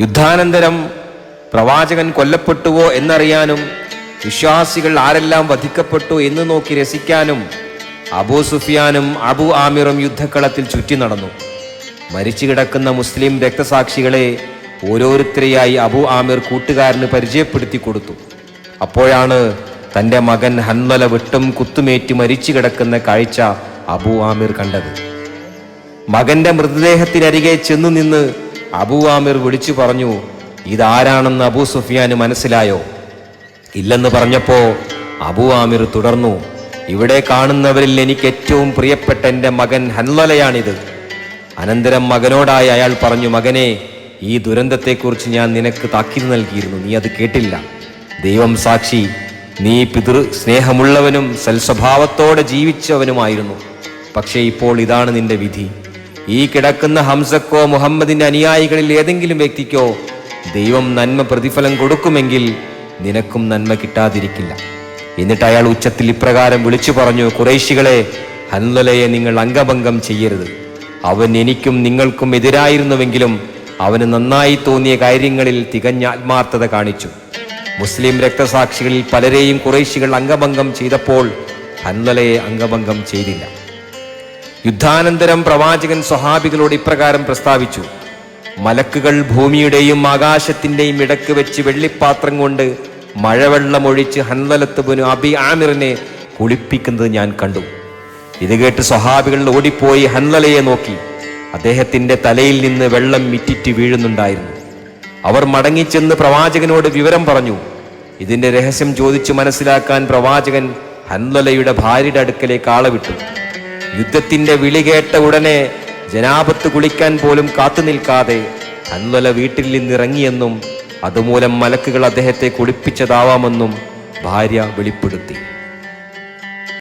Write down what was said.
യുദ്ധാനന്തരം പ്രവാചകൻ കൊല്ലപ്പെട്ടുവോ എന്നറിയാനും വിശ്വാസികൾ ആരെല്ലാം വധിക്കപ്പെട്ടു എന്ന് നോക്കി രസിക്കാനും അബൂ സുഫിയാനും അബു ആമിറും യുദ്ധക്കളത്തിൽ ചുറ്റി നടന്നു. മരിച്ചു കിടക്കുന്ന മുസ്ലിം രക്തസാക്ഷികളെ ഓരോരുത്തരെയായി അബു ആമിർ കൂട്ടുകാരന് പരിചയപ്പെടുത്തി കൊടുത്തു. അപ്പോഴാണ് തന്റെ മകൻ ഹന്നല വിട്ടും കുത്തുമേറ്റി മരിച്ചു കിടക്കുന്ന കാഴ്ച അബു ആമിർ കണ്ടത്. മകന്റെ മൃതദേഹത്തിനരികെ ചെന്നു നിന്ന് അബു ആമിർ വിളിച്ചു പറഞ്ഞു ഇതാരാണെന്ന് അബൂ സുഫിയാന് മനസ്സിലായോ? ഇല്ലെന്ന് പറഞ്ഞപ്പോ അബൂ ആമിർ തുടർന്നു ഇവിടെ കാണുന്നവരിൽ എനിക്ക് ഏറ്റവും പ്രിയപ്പെട്ട എന്റെ മകൻ ഹൻലലയാണിത് അനന്തരം മകനോടായി അയാൾ പറഞ്ഞു മകനെ ഈ ദുരന്തത്തെക്കുറിച്ച് ഞാൻ നിനക്ക് താക്കീത് നൽകിയിരുന്നു നീ അത് കേട്ടില്ല. ദൈവം സാക്ഷി നീ പിതൃ സ്നേഹമുള്ളവനും സൽസ്വഭാവത്തോടെ ജീവിച്ചവനുമായിരുന്നു. പക്ഷേ ഇപ്പോൾ ഇതാണ് നിന്റെ വിധി. ഈ കിടക്കുന്ന ഹംസക്കോ മുഹമ്മദിന്റെ അനുയായികളിൽ ഏതെങ്കിലും വ്യക്തിക്കോ ദൈവം നന്മ പ്രതിഫലം കൊടുക്കുമെങ്കിൽ നിനക്കും നന്മ കിട്ടാതിരിക്കില്ല. എന്നിട്ട് അയാൾ ഉച്ചത്തിൽ ഇപ്രകാരം വിളിച്ചു പറഞ്ഞു കുറേശികളെ ഹൻലലയെ നിങ്ങൾ അംഗഭംഗം ചെയ്യരുത്. അവൻ എനിക്കും നിങ്ങൾക്കും എതിരായിരുന്നുവെങ്കിലും അവന് നന്നായി തോന്നിയ കാര്യങ്ങളിൽ തികഞ്ഞ ആത്മാർത്ഥത കാണിച്ചു. മുസ്ലിം രക്തസാക്ഷികളിൽ പലരെയും കുറേശികൾ അംഗഭംഗം ചെയ്തപ്പോൾ ഹൻലലയെ അംഗഭംഗം ചെയ്തില്ല. യുദ്ധാനന്തരം പ്രവാചകൻ സ്വഹാബികളോട് ഇപ്രകാരം പ്രസ്താവിച്ചു. മലക്കുകൾ ഭൂമിയുടെയും ആകാശത്തിന്റെയും ഇടയ്ക്ക് വെച്ച് വെള്ളിപ്പാത്രം കൊണ്ട് മഴവെള്ളമൊഴിച്ച് പുനു അബി ആമിറിനെ കുളിപ്പിക്കുന്നത് ഞാൻ കണ്ടു. ഇത് കേട്ട് സ്വഹാബികൾ ഓടിപ്പോയി ഹൻലലയെ നോക്കി. അദ്ദേഹത്തിന്റെ തലയിൽ നിന്ന് വെള്ളം മിറ്റിറ്റ് വീഴുന്നുണ്ടായിരുന്നു. അവർ മടങ്ങിച്ചെന്ന് പ്രവാചകനോട് വിവരം പറഞ്ഞു. ഇതിന്റെ രഹസ്യം ചോദിച്ചു മനസ്സിലാക്കാൻ പ്രവാചകൻ ഹൻലലയുടെ ഭാര്യയുടെ അടുക്കലേക്ക് ആളെ വിട്ടു. യുദ്ധത്തിന്റെ വിളി കേട്ട ഉടനെ ജനാപത്ത് കുളിക്കാൻ പോലും കാത്തു നിൽക്കാതെ അന്നല വീട്ടിൽ നിന്നിറങ്ങിയെന്നും അതുമൂലം മലക്കുകൾ അദ്ദേഹത്തെ കുളിപ്പിച്ചതാവാമെന്നും ഭാര്യ വെളിപ്പെടുത്തി.